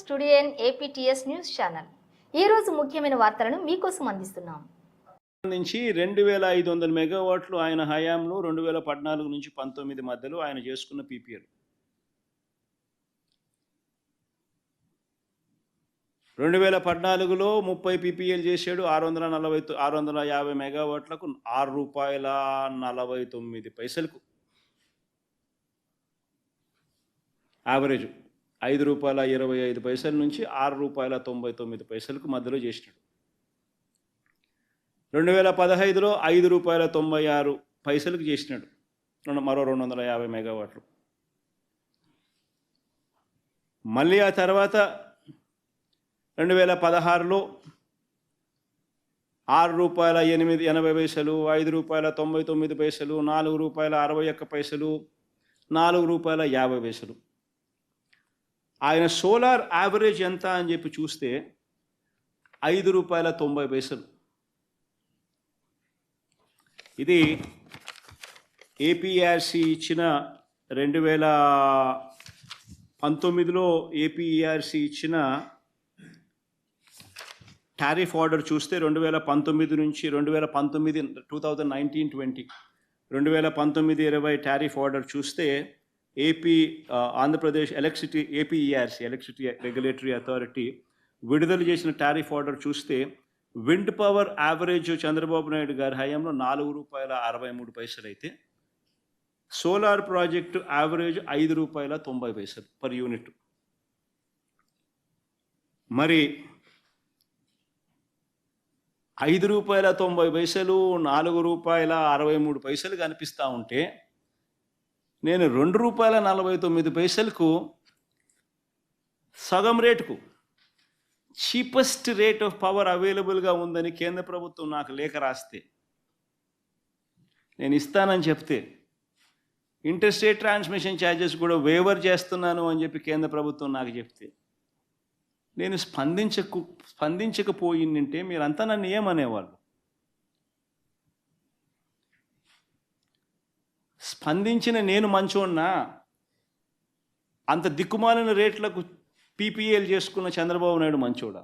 Studio APTS news channel. ఈ రోజు ముఖ్యమైన వార్తలను మీకోసం అందిస్తున్నాం. నుంచి రెండు వేల ఐదు వందల మెగావాట్లు ఆయన హయాంలో రెండు వేల పద్నాలుగు నుంచి పంతొమ్మిది మధ్యలో ఆయన చేసుకున్న పీపీఎల్. రెండు వేల పద్నాలుగులో ముప్పై పీపీఎల్ చేశాడు. ఆరు వందల నలభై ఆరు వందల యాభై మెగావాట్లకు ఆరు రూపాయల నలభై తొమ్మిది పైసలకు. యావరేజ్ ఐదు రూపాయల ఇరవై ఐదు పైసల నుంచి ఆరు రూపాయల తొంభై తొమ్మిది పైసలకు మధ్యలో చేసినాడు. రెండు వేల పదహైదులో ఐదు రూపాయల తొంభై ఆరు పైసలకు చేసినాడు. రెండు మరో రెండు వందల యాభై మెగావాట్లు. మళ్ళీ ఆ తర్వాత రెండు వేల పదహారులో ఆరు రూపాయల ఎనిమిది ఎనభై పైసలు ఐదు రూపాయల తొంభై తొమ్మిది పైసలు నాలుగు రూపాయల అరవై ఒక్క పైసలు నాలుగు రూపాయల యాభై పైసలు. ఆయన సోలార్ యావరేజ్ ఎంత అని చెప్పి చూస్తే ఐదు రూపాయల తొంభై పైసలు. ఇది ఏపీఆర్సి ఇచ్చిన రెండు వేల పంతొమ్మిదిలో ఏపీఆర్సి ఇచ్చిన టారిఫ్ ఆర్డర్ చూస్తే రెండు వేల పంతొమ్మిది నుంచి రెండు వేల పంతొమ్మిది టూ థౌజండ్ నైన్టీన్ ట్వంటీ రెండు వేల పంతొమ్మిది ఇరవై టారిఫ్ ఆర్డర్ చూస్తే A P Andhra Pradesh electricity A P E R C electricity regulatory authority విడుదల చేసిన టారిఫ్ ఆర్డర్ చూస్తే wind power average Chandrababu Naidu గారి హయాంలో నాలుగు రూపాయల అరవై మూడు పైసలు అయితే సోలార్ ప్రాజెక్టు యావరేజ్ ఐదు రూపాయల తొంభై పైసలు పర్ యూనిట్. మరి ఐదు రూపాయల తొంభై పైసలు నాలుగు రూపాయల అరవై మూడు పైసలు కనిపిస్తూ ఉంటే నేను రెండు రూపాయల నలభై తొమ్మిది పైసలకు సగం రేటుకు చీపెస్ట్ రేట్ ఆఫ్ పవర్ అవైలబుల్గా ఉందని కేంద్ర ప్రభుత్వం నాకు లేఖ రాస్తే నేను ఇస్తానని చెప్తే ఇంటర్స్టేట్ ట్రాన్స్మిషన్ ఛార్జెస్ కూడా వేవర్ చేస్తున్నాను అని చెప్పి కేంద్ర ప్రభుత్వం నాకు చెప్తే నేను స్పందించకు స్పందించకపోయిందంటే మీరంతా నన్ను ఏమనేవాళ్ళు? స్పందించిన నేను మంచోన్నా? అంత దిక్కుమాలిన రేట్లకు పీపీఎల్ చేసుకున్న చంద్రబాబు నాయుడు మంచోడా?